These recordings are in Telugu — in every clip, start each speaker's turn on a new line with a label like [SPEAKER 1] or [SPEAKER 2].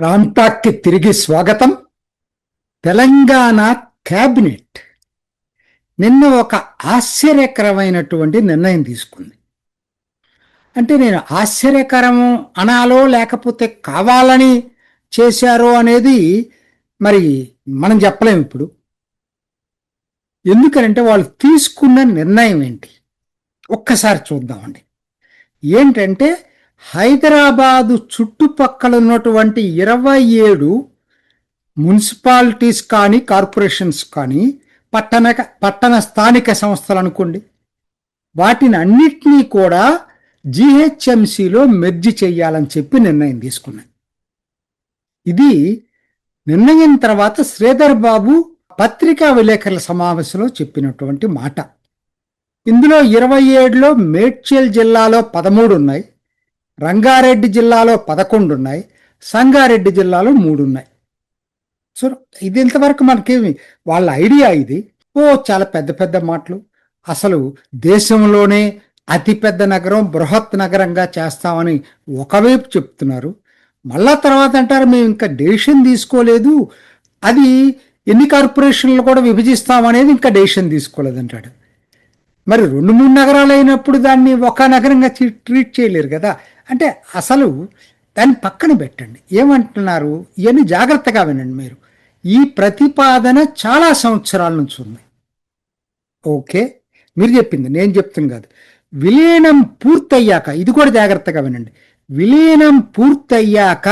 [SPEAKER 1] రామ్టాక్కి తిరిగి స్వాగతం. తెలంగాణ క్యాబినెట్ నిన్న ఒక ఆశ్చర్యకరమైనటువంటి నిర్ణయం తీసుకుంది. అంటే నేను ఆశ్చర్యకరము అనాలో లేకపోతే కావాలని చేశారో అనేది మరి మనం చెప్పలేము ఇప్పుడు. ఎందుకనంటే వాళ్ళు తీసుకున్న నిర్ణయం ఏంటి? ఒక్కసారి చూద్దామండి. ఏంటంటే హైదరాబాదు చుట్టుపక్కల ఉన్నటువంటి ఇరవై ఏడు మున్సిపాలిటీస్ కానీ కార్పొరేషన్స్ కానీ పట్టణ పట్టణ స్థానిక సంస్థలు అనుకోండి. వాటిని అన్నిటినీ కూడా జిహెచ్ఎంసిలో మెర్జి చేయాలని చెప్పి నిర్ణయం తీసుకున్నాయి. ఇది నిర్ణయం తర్వాత శ్రీధర్ బాబు పత్రికా విలేకరుల సమావేశంలో చెప్పినటువంటి మాట. ఇందులో ఇరవై ఏడులో మేడ్చల్ జిల్లాలో పదమూడు ఉన్నాయి. రంగారెడ్డి జిల్లాలో పదకొండు ఉన్నాయి సంగారెడ్డి జిల్లాలో మూడు ఉన్నాయి సో ఇది ఇంతవరకు మనకేమి వాళ్ళ ఐడియా ఇది. ఓ చాలా పెద్ద పెద్ద మాటలు. అసలు దేశంలోనే అతిపెద్ద నగరం బృహత్ నగరంగా చేస్తామని ఒకవైపు చెప్తున్నారు. మళ్ళా తర్వాత అంటారు మేము ఇంకా డెసిషన్ తీసుకోలేదు. అది ఎన్ని కార్పొరేషన్లు కూడా విభజిస్తామనేది ఇంకా డెసిషన్ తీసుకోలేదు అంటాడు మరి రెండు మూడు నగరాలు అయినప్పుడు దాన్ని ఒక నగరంగా ట్రీట్ చేయలేరు కదా. అంటే అసలు దాన్ని పక్కన పెట్టండి. ఏమంటున్నారు? ఇవన్నీ జాగ్రత్తగా వినండి మీరు. ఈ ప్రతిపాదన చాలా సంవత్సరాల నుంచి ఉంది. ఓకే? మీరు చెప్పింది నేను చెప్తుంది కాదు. విలీనం పూర్తయ్యాక ఇది కూడా జాగ్రత్తగా వినండి. విలీనం పూర్తయ్యాక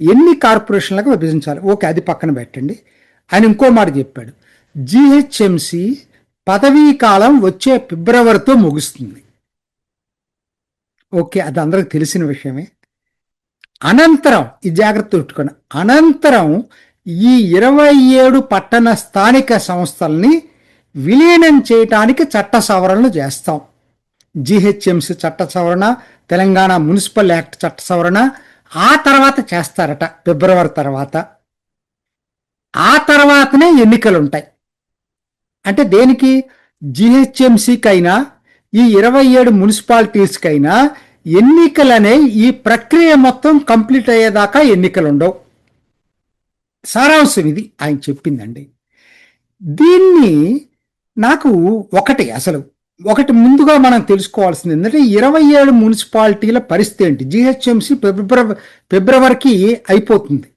[SPEAKER 1] ఎన్ని కార్పొరేషన్లకు విభజించాలి? ఓకే అది పక్కన పెట్టండి. ఆయన ఇంకో మాట చెప్పాడు. జిహెచ్ఎంసి పదవీ కాలం వచ్చే ఫిబ్రవరితో ముగుస్తుంది. ఓకే అది అందరికి తెలిసిన విషయమే. అనంతరం ఈ జాగ్రత్త పెట్టుకోండి. అనంతరం ఈ ఇరవై ఏడు పట్టణ స్థానిక సంస్థల్ని విలీనం చేయటానికి చట్ట సవరణలు చేస్తాం. జిహెచ్ఎంసి చట్ట సవరణ తెలంగాణ మున్సిపల్ యాక్ట్ చట్ట సవరణ ఆ తర్వాత చేస్తారట ఫిబ్రవరి తర్వాత. ఆ తర్వాతనే ఎన్నికలు ఉంటాయి అంటే దేనికి? జిహెచ్ఎంసీకైనా ఈ ఇరవై ఏడు మున్సిపాలిటీస్కైనా ఎన్నికలనే ఈ ప్రక్రియ మొత్తం కంప్లీట్ అయ్యేదాకా ఎన్నికలు ఉండవు సారాంశం ఇది ఆయన చెప్పిందండి. దీన్ని నాకు ఒకటి అసలు ఒకటి ముందుగా మనం తెలుసుకోవాల్సింది ఏంటంటే ఇరవై ఏడు మున్సిపాలిటీల పరిస్థితి ఏంటి? జిహెచ్ఎంసి ఫిబ్రవరి ఫిబ్రవరికి అయిపోతుంది.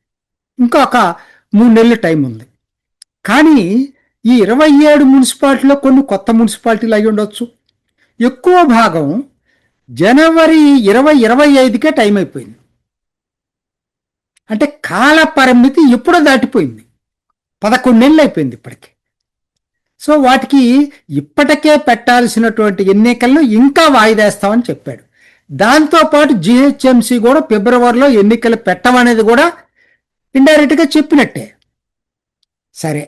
[SPEAKER 1] ఇంకా ఒక మూడు నెలల టైం ఉంది కానీ ఈ ఇరవై ఏడు మున్సిపాలిటీలో కొన్ని కొత్త మున్సిపాలిటీలు అయి ఉండొచ్చు. ఎక్కువ భాగం జనవరి ఇరవై ఇరవై ఐదుకే టైం అయిపోయింది. అంటే కాల పరిమితి ఎప్పుడో దాటిపోయింది. పదకొండు నెలలు అయిపోయింది ఇప్పటికి. సో వాటికి ఇప్పటికే పెట్టాల్సినటువంటి ఎన్నికలను ఇంకా వాయిదేస్తామని చెప్పాడు. దాంతోపాటు జిహెచ్ఎంసి కూడా ఫిబ్రవరిలో ఎన్నికలు పెట్టమనేది కూడా ఇండైరెక్ట్గా చెప్పినట్టే. సరే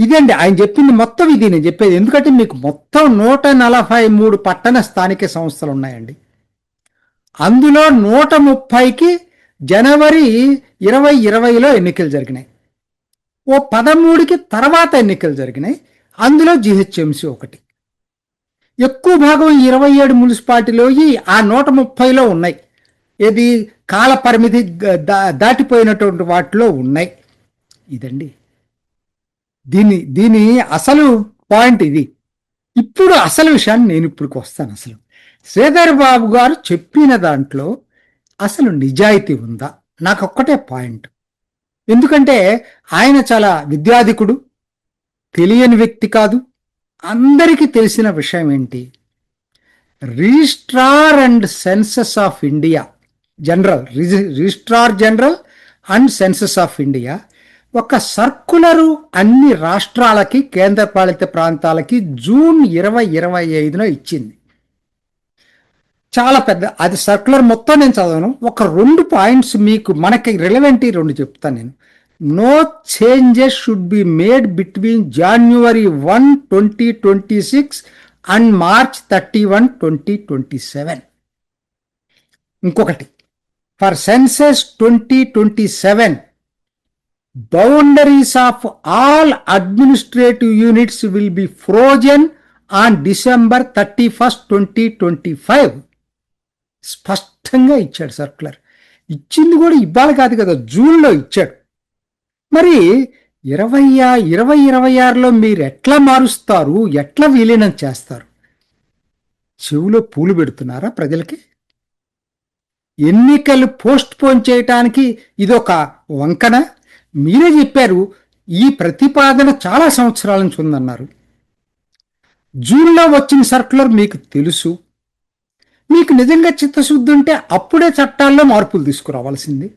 [SPEAKER 1] ఇదండి ఆయన చెప్పింది మొత్తం ఇది నేను చెప్పేది. ఎందుకంటే మీకు మొత్తం నూట నలభై మూడు పట్టణ స్థానిక సంస్థలు ఉన్నాయండి. అందులో నూట ముప్పైకి జనవరి ఇరవై ఇరవైలో ఎన్నికలు జరిగినాయి. ఓ పదమూడుకి తర్వాత ఎన్నికలు జరిగినాయి. అందులో జిహెచ్ఎంసి ఒకటి. ఎక్కువ భాగం ఇరవై ఏడు మున్సిపాలిటీలో ఆ నూట ముప్పైలో ఉన్నాయి. ఏది కాల పరిమితి దా- దాటిపోయినటువంటి వాటిలో ఉన్నాయి. ఇదండి. దీని దీని అసలు పాయింట్ ఇది. ఇప్పుడు అసలు విషయాన్ని నేను ఇప్పుడుకి వస్తాను అసలు. శ్రీధర్ బాబు గారు చెప్పిన దాంట్లో అసలు నిజాయితీ ఉందా? నాకు ఒక్కటే పాయింట్ ఎందుకంటే ఆయన చాలా విద్యాధికుడు తెలియని వ్యక్తి కాదు. అందరికీ తెలిసిన విషయం ఏంటి? Registrar and census of India general registrar general and census of India ఒక సర్కులరు అన్ని రాష్ట్రాలకి కేంద్రపాలిత ప్రాంతాలకి జూన్ ఇరవై ఇరవై ఐదున ఇచ్చింది. చాలా పెద్ద అది సర్కులర్ మొత్తం నేను చదవను. ఒక రెండు పాయింట్స్ మీకు మనకి రిలవెంట్ రెండు చెప్తాను నేను. No changes should be made between January one twenty twenty six and March thirty one twenty twenty seven. ఇంకొకటి for census twenty twenty seven boundaries of all administrative units will be frozen on December thirty first twenty twenty five స్పష్టంగా ఇచ్చాడు సర్కులర్. ఇచ్చింది కూడా ఇవ్వాలి కాదు కదా జూన్లో ఇచ్చాడు. మరి ఇరవై ఇరవై ఇరవై ఆరులో మీరు ఎట్లా మారుస్తారు ఎట్లా విలీనం చేస్తారు? చెవిలో పూలు పెడుతున్నారా ప్రజలకి? ఎన్నికలు పోస్ట్ పోన్ చేయటానికి ఇదొక వంకన? మీరే చెప్పారు ఈ ప్రతిపాదన చాలా సంవత్సరాల నుంచి ఉందన్నారు. జూన్లో వచ్చిన సర్కులర్ మీకు తెలుసు. మీకు నిజంగా చిత్తశుద్ధి ఉంటే అప్పుడే చట్టాల్లో మార్పులు తీసుకురావాల్సింది.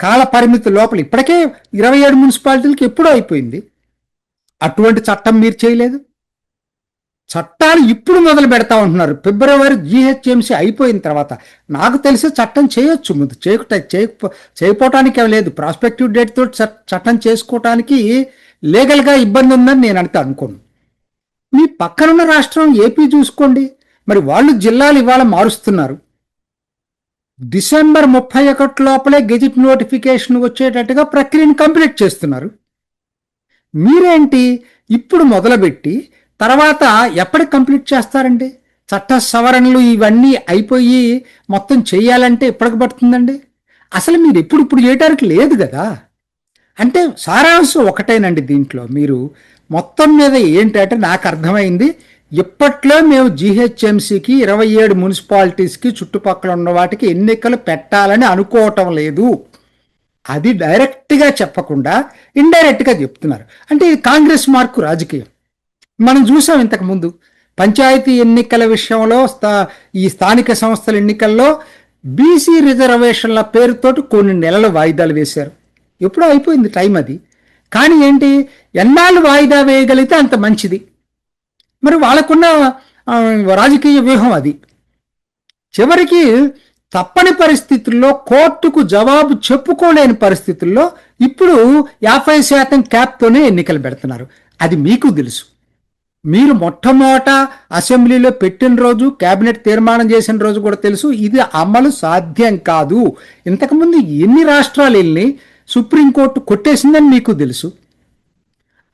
[SPEAKER 1] కాల పరిమితి లోపల ఇప్పటికే ఇరవై ఏడు మున్సిపాలిటీలకి ఎప్పుడూ అయిపోయింది. అటువంటి చట్టం మీరు చేయలేదు. చట్టాలు ఇప్పుడు మొదలు పెడతా ఉంటున్నారు ఫిబ్రవరి జిహెచ్ఎంసీ అయిపోయిన తర్వాత నాకు తెలిసి చట్టం చేయొచ్చు ముందు. చేయక చేయకపో చేయకపోవటానికి లేదు. ప్రాస్పెక్టివ్ డేట్ తోటి చట్టం చేసుకోవటానికి లీగల్గా ఇబ్బంది ఉందని నేను అంటే అనుకోను. మీ పక్కనున్న రాష్ట్రం ఏపీ చూసుకోండి. మరి వాళ్ళు జిల్లాలు ఇవాళ మారుస్తున్నారు. డిసెంబర్ ముప్పై ఒకటి లోపలే గెజిట్ నోటిఫికేషన్ వచ్చేటట్టుగా ప్రక్రియను కంప్లీట్ చేస్తున్నారు. మీరేంటి ఇప్పుడు మొదలుపెట్టి తర్వాత ఎప్పటికి కంప్లీట్ చేస్తారండి? చట్ట సవరణలు ఇవన్నీ అయిపోయి మొత్తం చేయాలంటే ఎప్పటికి పడుతుందండి? అసలు మీరు ఎప్పుడు ఇప్పుడు చేయటానికి లేదు కదా? అంటే సారాంశం ఒకటేనండి దీంట్లో. మీరు మొత్తం మీద ఏంటంటే నాకు అర్థమైంది ఇప్పట్లో మేము జిహెచ్ఎంసీకి ఇరవై ఏడు మున్సిపాలిటీస్కి చుట్టుపక్కల ఉన్న వాటికి ఎన్నికలు పెట్టాలని అనుకోవటం లేదు. అది డైరెక్ట్గా చెప్పకుండా ఇండైరెక్ట్గా చెప్తున్నారు. అంటే ఇది కాంగ్రెస్ మార్కు రాజకీయం. మనం చూసాం ఇంతకు ముందు. పంచాయతీ ఎన్నికల విషయంలో స్థా- ఈ స్థానిక సంస్థల ఎన్నికల్లో బీసీ రిజర్వేషన్ల పేరుతోటి కొన్ని నెలలు వాయిదాలు వేశారు. ఎప్పుడో అయిపోయింది టైం అది. కానీ ఏంటి? ఎన్నాళ్ళు వాయిదా వేయగలిగితే అంత మంచిది. మరి వాళ్ళకున్న రాజకీయ వ్యూహం అది. చివరికి తప్పని పరిస్థితుల్లో కోర్టుకు జవాబు చెప్పుకోలేని పరిస్థితుల్లో ఇప్పుడు యాభై శాతం క్యాప్తోనే ఎన్నికలు పెడుతున్నారు. అది మీకు తెలుసు. మీరు మొట్టమొదట అసెంబ్లీలో పెట్టిన రోజు కేబినెట్ తీర్మానం చేసిన రోజు కూడా తెలుసు ఇది అమలు సాధ్యం కాదు. ఇంతకుముందు ఎన్ని రాష్ట్రాలు వెళ్ళి సుప్రీంకోర్టు కొట్టేసిందని మీకు తెలుసు.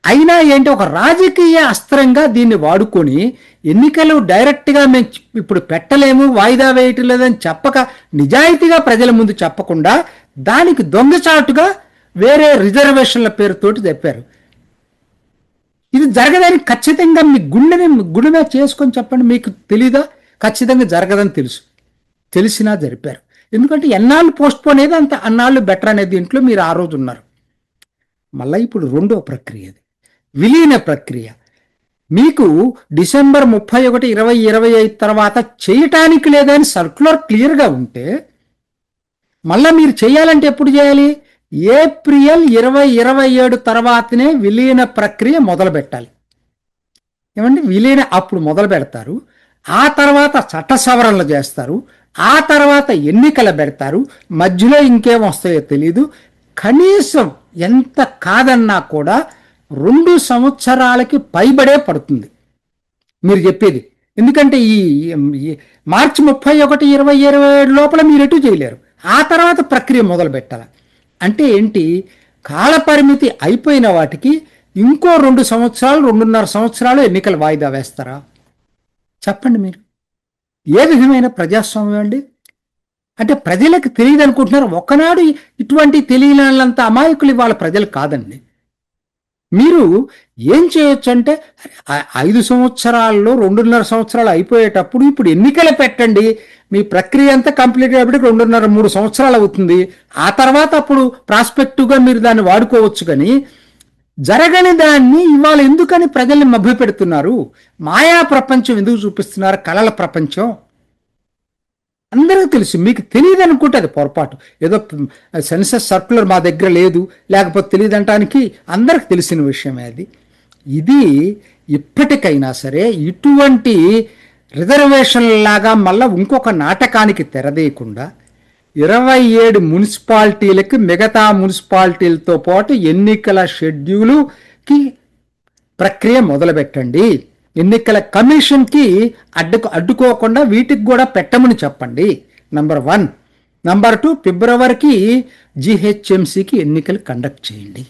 [SPEAKER 1] అయినా ఏంటి ఒక రాజకీయ అస్త్రంగా దీన్ని వాడుకొని ఎన్నికలు డైరెక్ట్గా మేము ఇప్పుడు పెట్టలేము వాయిదా వేయటం లేదని చెప్పక నిజాయితీగా ప్రజల ముందు చెప్పకుండా దానికి దొంగచాటుగా వేరే రిజర్వేషన్ల పేరుతోటి చెప్పారు ఇది జరగదని ఖచ్చితంగా మీ గుండెని గుండె చేసుకొని చెప్పండి మీకు తెలీదా? ఖచ్చితంగా జరగదని తెలుసు. తెలిసినా జరిపారు. ఎందుకంటే ఎన్నాళ్ళు పోస్ట్ పోన్ అనేది అంత అన్నాళ్ళు బెటర్ అనేది దీంట్లో మీరు ఆ రోజు ఉన్నారు. మళ్ళీ ఇప్పుడు రెండో ప్రక్రియ అది. విలీన ప్రక్రియ. మీకు డిసెంబర్ ముప్పై ఒకటి ఇరవై ఇరవై ఐదు తర్వాత చేయటానికి లేదని సర్క్యులర్ క్లియర్గా ఉంటే మళ్ళీ మీరు చేయాలంటే ఎప్పుడు చేయాలి? ఏప్రిల్ ఇరవై ఇరవై ఏడు తర్వాతనే విలీన ప్రక్రియ మొదలు పెట్టాలి ఏమండి? విలీన అప్పుడు మొదలు పెడతారు. ఆ తర్వాత చట్ట సవరణలు చేస్తారు. ఆ తర్వాత ఎన్నికలు పెడతారు. మధ్యలో ఇంకేం వస్తాయో తెలీదు. కనీసం ఎంత కాదన్నా కూడా రెండు సంవత్సరాలకి పైబడే పడుతుంది. మీరు చెప్పేది. ఎందుకంటే ఈ ఈ మార్చి ముప్పై ఒకటి ఇరవై ఇరవై ఏడు లోపల మీరు ఎటు చేయలేరు. ఆ తర్వాత ప్రక్రియ మొదలు పెట్టాలి అంటే ఏంటి? కాలపరిమితి అయిపోయిన వాటికి ఇంకో రెండు సంవత్సరాలు రెండున్నర సంవత్సరాలు ఎన్నికలు వాయిదా వేస్తారా? చెప్పండి మీరు. ఏ విధమైన ప్రజాస్వామ్యం అండి? అంటే ప్రజలకు తెలియదు అనుకుంటున్నారు ఒకనాడు ఇటువంటి తెలియనంత అమాయకులు ఇవాళ ప్రజలు కాదండి. మీరు ఏం చేయొచ్చు అంటే ఐదు సంవత్సరాల్లో రెండున్నర సంవత్సరాలు అయిపోయేటప్పుడు ఇప్పుడు ఎన్నికలు పెట్టండి. మీ ప్రక్రియ అంతా కంప్లీట్ అయ్యేప్పటికి రెండున్నర మూడు సంవత్సరాలు అవుతుంది. ఆ తర్వాత అప్పుడు ప్రాస్పెక్టివ్గా మీరు దాన్ని వాడుకోవచ్చు కానీ జరగని దాన్ని ఇవాళ ఎందుకని ప్రజల్ని మభ్య పెడుతున్నారు మాయా ప్రపంచం ఎందుకు చూపిస్తున్నారు? కళల ప్రపంచం? అందరికీ తెలుసు. మీకు తెలియదు అనుకుంటే అది పొరపాటు. ఏదో సెన్సస్ సర్కులర్ మా దగ్గర లేదు లేకపోతే తెలియదు అనటానికి అందరికి తెలిసిన విషయమే అది. ఇది ఇప్పటికైనా సరే ఇటువంటి రిజర్వేషన్ లాగా మళ్ళా ఇంకొక నాటకానికి తెరదీయకుండా ఇరవై ఏడు మున్సిపాలిటీలకి మిగతా మున్సిపాలిటీలతో పాటు ఎన్నికల షెడ్యూలుకి ప్రక్రియ మొదలుపెట్టండి. ఎన్నికల కమిషన్కి అడ్డుకు అడ్డుకోకుండా వీటికి కూడా పెట్టమని చెప్పండి. నంబర్ వన్ నంబర్ టూ ఫిబ్రవరికి జిహెచ్ఎంసికి ఎన్నికలు కండక్ట్ చేయండి.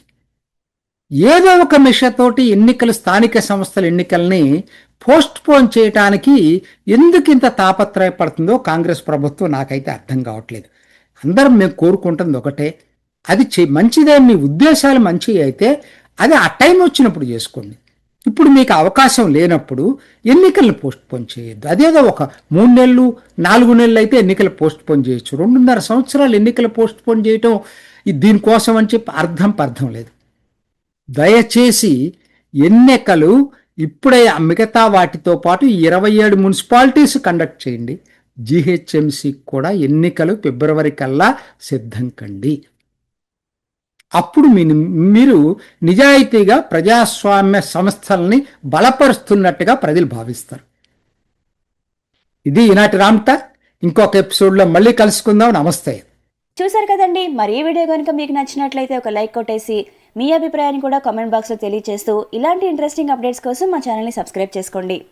[SPEAKER 1] ఏదో ఒక మిషతోటి ఎన్నికలు స్థానిక సంస్థల ఎన్నికల్ని పోస్ట్ పోన్ చేయటానికి ఎందుకు ఇంత తాపత్రయపడుతుందో కాంగ్రెస్ ప్రభుత్వం నాకైతే అర్థం కావట్లేదు. అందరం మేము కోరుకుంటుంది ఒకటే. అది చే- మంచిదే మీ ఉద్దేశాలు మంచివి అయితే అది ఆ టైం వచ్చినప్పుడు చేసుకోండి. ఇప్పుడు మీకు అవకాశం లేనప్పుడు ఎన్నికలను పోస్ట్ పోన్ చేయొద్దు. అదేదో ఒక మూడు నెలలు నాలుగు నెలలు అయితే ఎన్నికలు పోస్ట్ పోన్ చేయొచ్చు. రెండున్నర సంవత్సరాలు ఎన్నికలు పోస్ట్ పోన్ చేయటం దీనికోసం అని చెప్పి అర్థం పర్థం లేదు. దయచేసి ఎన్నికలు ఇప్పుడే మిగతా వాటితో పాటు ఇరవై ఏడు మున్సిపాలిటీస్ కండక్ట్ చేయండి. జిహెచ్ఎంసీ కూడా ఎన్నికలు ఫిబ్రవరి కల్లా సిద్ధం కండి. అప్పుడు మీ మీరు నిజాయితీగా ప్రజాస్వామ్య సంస్థల్ని బలపరుస్తున్నట్టుగా ప్రజలు భావిస్తారు. ఇది ఈనాటి రామ్ట ఇంకొక ఎపిసోడ్లో మళ్ళీ కలుసుకుందాం. నమస్తే.
[SPEAKER 2] చూసారు కదండి మరి ఈ వీడియో కనుక మీకు నచ్చినట్లయితే ఒక లైక్ కొట్టేసి మీ అభిప్రాయాన్ని కూడా కామెంట్ బాక్స్లో తెలియజేస్తూ ఇలాంటి ఇంట్రెస్టింగ్ అప్డేట్స్ కోసం మా ఛానల్ని సబ్స్క్రైబ్ చేసుకోండి.